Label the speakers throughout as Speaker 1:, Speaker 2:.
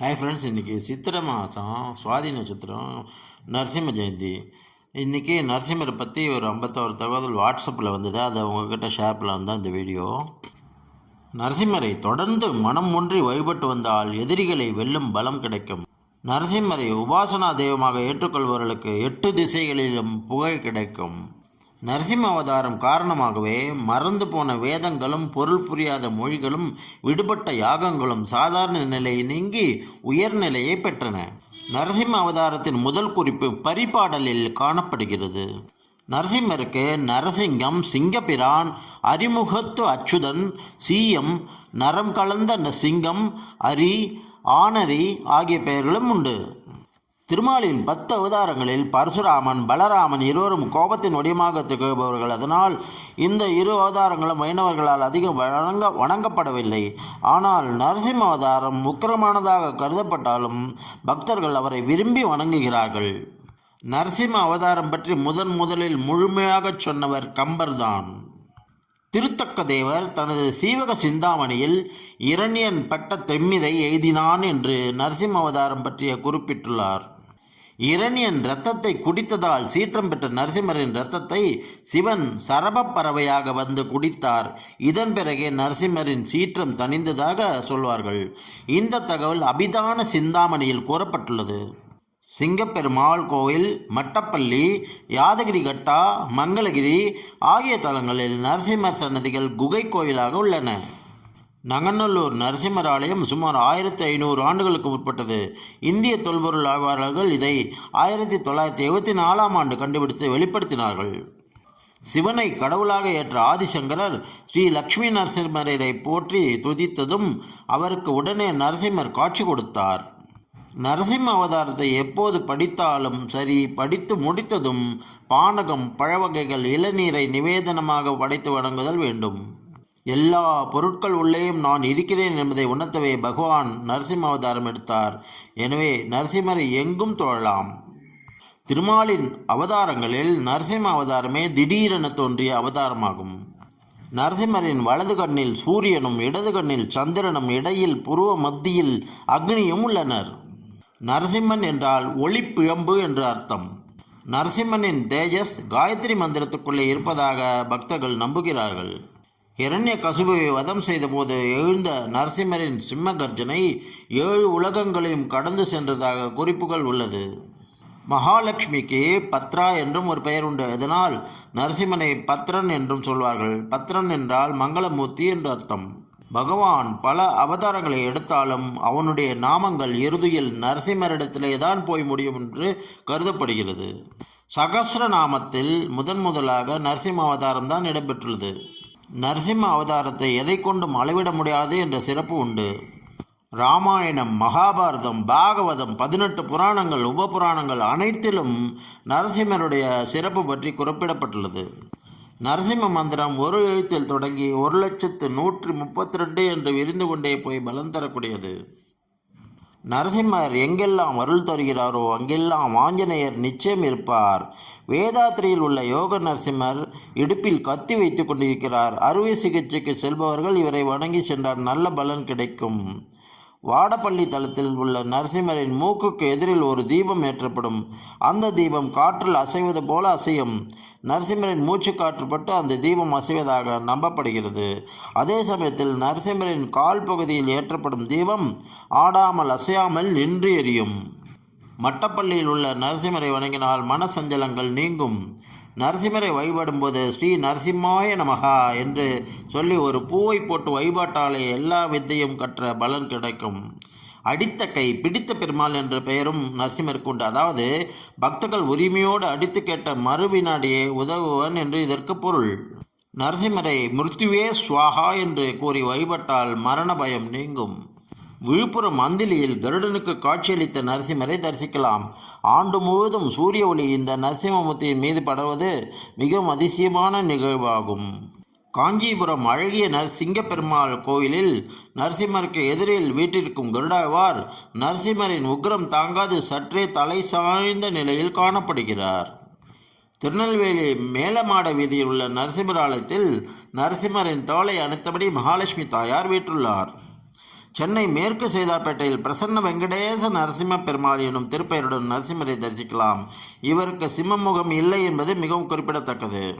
Speaker 1: Hi friends இன்றைக்கி சித்திரை மாதம் சுவாதி நட்சத்திரம் நரசிம்ம ஜெயந்தி. இன்றைக்கி நரசிம்மரை பற்றி ஒரு ஐம்பத்தோரு தகவல் வாட்ஸ்அப்பில் வந்தது. அதை உங்ககிட்ட ஷேர் பண்ணலாம் தான் இந்த வீடியோ நரசிம்மரை தொடர்ந்து மனம் ஒன்றி வழிபட்டு வந்தால் எதிரிகளை வெல்லும் பலம் கிடைக்கும். நரசிம்மரை உபாசனா தெய்வமாக ஏற்றுக்கொள்பவர்களுக்கு எட்டு திசைகளிலும் புகழ் கிடைக்கும். நரசிம்ம அவதாரம் காரணமாகவே மறந்து போன வேதங்களும் பொருள் புரியாத மொழிகளும் விடுபட்ட யாகங்களும் சாதாரண நிலையை நீங்கி உயர்நிலையை பெற்றன. நரசிம்ம அவதாரத்தின் முதல் குறிப்பு பரிபாடலில் காணப்படுகிறது. நரசிம்மருக்கு நரசிங்கம் சிங்கப்பிரான் அறிமுகத்து அச்சுதன் சீயம் நரம் கலந்த சிங்கம் அரி ஆனரி ஆகிய பெயர்களும் உண்டு. திருமாலின் பத்து அவதாரங்களில் பரசுராமன் பலராமன் இருவரும் கோபத்தின் வடிவமாக திகழ்பவர்கள். அதனால் இந்த இரு அவதாரங்களும் வைணவர்களால் அதிகம் வணங்க வணங்கப்படவில்லை. ஆனால் நரசிம்ம அவதாரம் உக்கிரமானதாக கருதப்பட்டாலும் பக்தர்கள் அவரை விரும்பி வணங்குகிறார்கள். நரசிம்ம அவதாரம் பற்றி முதன் முதலில் முழுமையாகச் சொன்னவர் கம்பர்தான். திருத்தக்க தேவர் தனது சீவக சிந்தாமணியில் இரணியன் பட்ட தெம்மிரை எழுதினான் என்று நரசிம்ம அவதாரம் பற்றிய குறிப்பிட்டுள்ளார். இரணியன் இரத்தத்தை குடித்ததால் சீற்றம் பெற்ற நரசிம்மரின் இரத்தத்தை சிவன் சரபப் பறவையாக வந்து குடித்தார். இதன் பிறகே நரசிம்மரின் சீற்றம் தணிந்ததாக சொல்வார்கள். இந்த தகவல் அபிதான சிந்தாமணியில் கூறப்பட்டுள்ளது. சிங்கப்பெருமாள் கோவில் மட்டப்பள்ளி யாதகிரி கட்டா மங்களகிரி ஆகிய தலங்களில் நரசிம்மர் சன்னதிகள் குகை கோயிலாக உள்ளன. நங்கநல்லூர் நரசிம்மர் ஆலயம் சுமார் ஆயிரத்தி ஐநூறு ஆண்டுகளுக்கு உட்பட்டது. இந்திய தொல்பொருள் ஆய்வாளர்கள் இதை ஆயிரத்தி தொள்ளாயிரத்தி எழுபத்தி நாலாம் ஆண்டு கண்டுபிடித்து வெளிப்படுத்தினார்கள். சிவனை கடவுளாக ஏற்ற ஆதிசங்கரர் ஸ்ரீ லக்ஷ்மி நரசிம்மரை போற்றி துதித்ததும் அவருக்கு உடனே நரசிம்மர் காட்சி கொடுத்தார். நரசிம்ம அவதாரத்தை எப்போது படித்தாலும் சரி படித்து முடித்ததும் பானகம் பழவகைகள் இளநீரை நிவேதனமாக படைத்து வணங்குதல் வேண்டும். எல்லா பொருட்கள் உள்ளேயும் நான் இருக்கிறேன் என்பதை உணர்த்தவே பகவான் நரசிம்ம அவதாரம் எடுத்தார். எனவே நரசிம்மரை எங்கும் தொழலாம். திருமாலின் அவதாரங்களில் நரசிம்ம அவதாரமே திடீரென தோன்றிய அவதாரமாகும். நரசிம்மரின் வலது கண்ணில் சூரியனும் இடது கண்ணில் சந்திரனும் இடையில் புருவ மத்தியில் அக்னியும் உள்ளனர். நரசிம்மன் என்றால் ஒளிப்பிழம்பு என்று அர்த்தம். நரசிம்மனின் தேஜஸ் காயத்ரி மந்திரத்துக்குள்ளே இருப்பதாக பக்தர்கள் நம்புகிறார்கள். இரண்ய கசுபுவை வதம் செய்தபோது எழுந்த நரசிம்மரின் சிம்ம கர்ஜனை ஏழு உலகங்களையும் கடந்து சென்றதாக குறிப்புகள் உள்ளது. மகாலட்சுமிக்கு பத்ரா என்றும் ஒரு பெயர் உண்டு. இதனால் நரசிம்மனை பத்ரன் என்றும் சொல்வார்கள். பத்ரன் என்றால் மங்களமூர்த்தி என்று அர்த்தம். பகவான் பல அவதாரங்களை எடுத்தாலும் அவனுடைய நாமங்கள் இறுதியில் நரசிம்மரிடத்திலே தான் போய் முடியும் என்று கருதப்படுகிறது. சகசிர நாமத்தில் முதன் முதலாக நரசிம்ம அவதாரம் தான் இடம்பெற்றுள்ளது நரசிம்ம அவதாரத்தை எதை கொண்டும் அளவிட முடியாது என்ற சிறப்பு உண்டு. ராமாயணம் மகாபாரதம் பாகவதம் பதினெட்டு புராணங்கள் உபபுராணங்கள் அனைத்திலும் நரசிம்மருடைய சிறப்பு பற்றி குறிப்பிடப்பட்டுள்ளது. நரசிம்ம மந்திரம் ஒரு எழுத்தில் தொடங்கி ஒரு லட்சத்து நூற்றி முப்பத்தி ரெண்டு என்று விரிந்து கொண்டே போய் பலம் தரக்கூடியது. நரசிம்மர் எங்கெல்லாம் அருள் தருகிறாரோ அங்கெல்லாம் ஆஞ்சநேயர் நிச்சயம் இருப்பார். வேதாத்திரியில் உள்ள யோக நரசிம்மர் இடுப்பில் கத்தி வைத்துக் கொண்டிருக்கிறார். அறுவை சிகிச்சைக்கு செல்பவர்கள் இவரை வணங்கி சென்றால் நல்ல பலன் கிடைக்கும். வாடப்பள்ளி தளத்தில் உள்ள நரசிம்மரின் மூக்குக்கு எதிரில் ஒரு தீபம் ஏற்றப்படும். அந்த தீபம் காற்றில் அசைவது போல அசையும். நரசிம்மரின் மூச்சு காற்றுப்பட்டு அந்த தீபம் அசைவதாக நம்பப்படுகிறது. அதே சமயத்தில் நரசிம்மரின் கால் பகுதியில் ஏற்றப்படும் தீபம் ஆடாமல் அசையாமல் நின்று எரியும். மட்டப்பள்ளியில் உள்ள நரசிம்மரை வணங்கினால் மனசஞ்சலங்கள் நீங்கும். நரசிம்மரை வழிபடும்போது ஸ்ரீ நரசிம்மாய நமகா என்று சொல்லி ஒரு பூவை போட்டு வழிபாட்டாலே எல்லா வித்தையும் கற்ற பலன் கிடைக்கும். அடித்த கை பிடித்த பெருமாள் என்ற பெயரும் நரசிம்மருக்கு உண்டு. அதாவது பக்தர்கள் உரிமையோடு அடித்து கேட்ட மறு வினாடியே உதவுவன் என்று இதற்கு பொருள். நரசிம்மரை மிருத்துவே சுவாகா என்று கூறி வழிபட்டால் மரண பயம் நீங்கும். விழுப்புரம் அந்திலியில் கருடனுக்கு காட்சியளித்த நரசிம்மரை தரிசிக்கலாம். ஆண்டு முழுவதும் சூரிய ஒளி இந்த நரசிம்மமூர்த்தியின் மீது படுவது மிகவும் அதிசயமான நிகழ்வாகும். காஞ்சிபுரம் அழகிய நரசிங்க பெருமாள் கோயிலில் நரசிம்மருக்கு எதிரில் வீட்டிற்கும் கருடாழ்வார் நரசிம்மரின் உக்ரம் தாங்காது சற்றே தலை சாய்ந்த நிலையில் காணப்படுகிறார். திருநெல்வேலி மேலமாட வீதியில் உள்ள நரசிம்மர் ஆலயத்தில் நரசிம்மரின் தோலை அணைத்தபடி மகாலட்சுமி தாயார் வீற்றுள்ளார் சென்னை மேற்கு சேதாப்பேட்டையில் பிரசன்ன வெங்கடேச நரசிம்ம பெருமாள் எனும் திருப்பெயருடன் நரசிம்மரை தரிசிக்கலாம். இவருக்கு சிம்மமுகம் இல்லை என்பது மிகவும் குறிப்பிடத்தக்கது.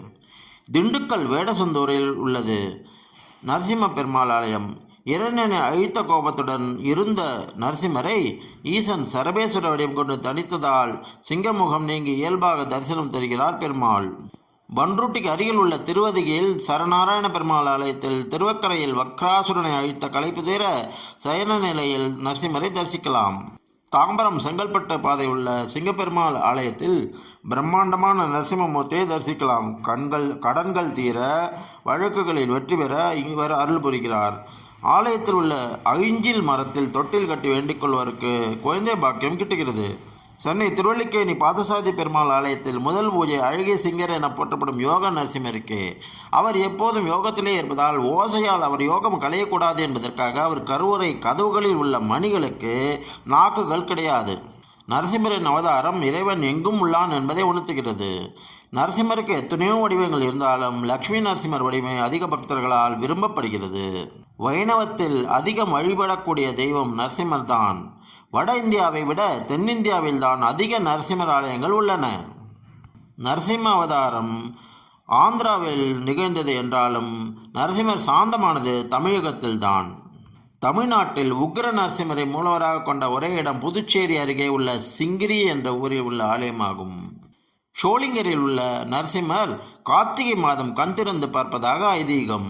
Speaker 1: திண்டுக்கல் வேடசந்தூரில் உள்ளது. நரசிம்ம பெருமாள் ஆலயம். இரண்டனை அழித்த கோபத்துடன் இருந்த நரசிம்மரை ஈசன் சரபேஸ்வர வடிவம் கொண்டு தனித்ததால் சிங்கமுகம் நீங்கி இயல்பாக தரிசனம் தருகிறார் பெருமாள். பன்ருட்டிக்கு அருகில் உள்ள திருவதிகையில் சரநாராயண பெருமாள் ஆலயத்தில் திருவக்கரையில் வக்ராசுரனை அழித்த களைப்பு தீர சயன நிலையில் நரசிம்மரை தரிசிக்கலாம். தாம்பரம் செங்கல்பட்டு பாதை உள்ள சிங்கப்பெருமாள் ஆலயத்தில் பிரம்மாண்டமான நரசிம்மமூர்த்தியை தரிசிக்கலாம். கண்கள் கடன்கள் தீர வழக்குகளில் வெற்றி பெற இவர் அருள் புரிகிறார். ஆலயத்தில் உள்ள அழிஞ்சில் மரத்தில் தொட்டில் கட்டி வேண்டிக் கொள்வதற்கு குழந்தை பாக்கியம் கிட்டுகிறது. சென்னை திருவள்ளிக்கேணி பாதசாதி பெருமாள் ஆலயத்தில் முதல் பூஜை அழகிய சிங்கர் என போற்றப்படும் யோக நரசிம்மருக்கு. அவர் எப்போதும் யோகத்திலே இருப்பதால் ஓசையால் அவர் யோகம் களையக்கூடாது என்பதற்காக அவர் கருவறை கதவுகளில் உள்ள மணிகளுக்கு நாக்குகள் கிடையாது. நரசிம்மரின் அவதாரம் இறைவன் எங்கும் உள்ளான் என்பதை உணர்த்துகிறது. நரசிம்மருக்கு எத்தனையோ வடிவங்கள் இருந்தாலும் லக்ஷ்மி நரசிம்மர் வடிவமே அதிக பக்தர்களால் விரும்பப்படுகிறது. வைணவத்தில் அதிகம் வழிபடக்கூடிய தெய்வம் நரசிம்மர் தான் வட இந்தியாவை விட தென்னிந்தியாவில் தான் அதிக நரசிம்மர் ஆலயங்கள் உள்ளன. நரசிம்ம அவதாரம் ஆந்திராவில் நிகழ்ந்தது என்றாலும் நரசிம்மர் சாந்தமானது தமிழகத்தில்தான் தமிழ்நாட்டில் உக்ர நரசிம்மரை மூலவராக கொண்ட ஒரே இடம் புதுச்சேரி அருகே உள்ள சிங்கிரி என்ற ஊரில் உள்ள ஆலயமாகும். ஷோலிங்கரில் உள்ள நரசிம்மர் கார்த்திகை மாதம் கண் திறந்து பார்ப்பதாக ஐதீகம்.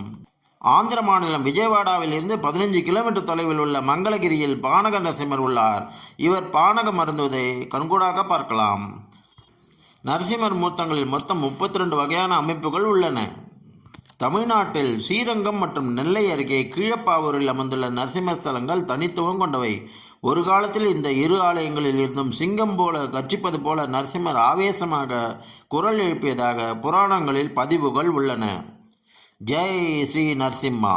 Speaker 1: ஆந்திர மாநிலம் விஜயவாடாவில் இருந்து பதினஞ்சு கிலோமீட்டர் தொலைவில் உள்ள மங்களகிரியில் பானக நரசிம்மர் உள்ளார். இவர் பானகம் அருந்துவதை கண்கூடாக பார்க்கலாம். நரசிம்மர் மூர்த்தங்களில் மொத்தம் முப்பத்தி ரெண்டு வகையான அமைப்புகள் உள்ளன. தமிழ்நாட்டில் ஸ்ரீரங்கம் மற்றும் நெல்லை அருகே கீழப்பாவூரில் அமைந்துள்ள நரசிம்மர் ஸ்தலங்கள் தனித்துவம் கொண்டவை. ஒரு காலத்தில் இந்த இரு ஆலயங்களில் இருந்தும் சிங்கம் போல கர்ச்சிப்பது போல நரசிம்மர் ஆவேசமாக குரல் எழுப்பியதாக புராணங்களில் பதிவுகள் உள்ளன. ஜெய் ஸ்ரீ நரசிம்மா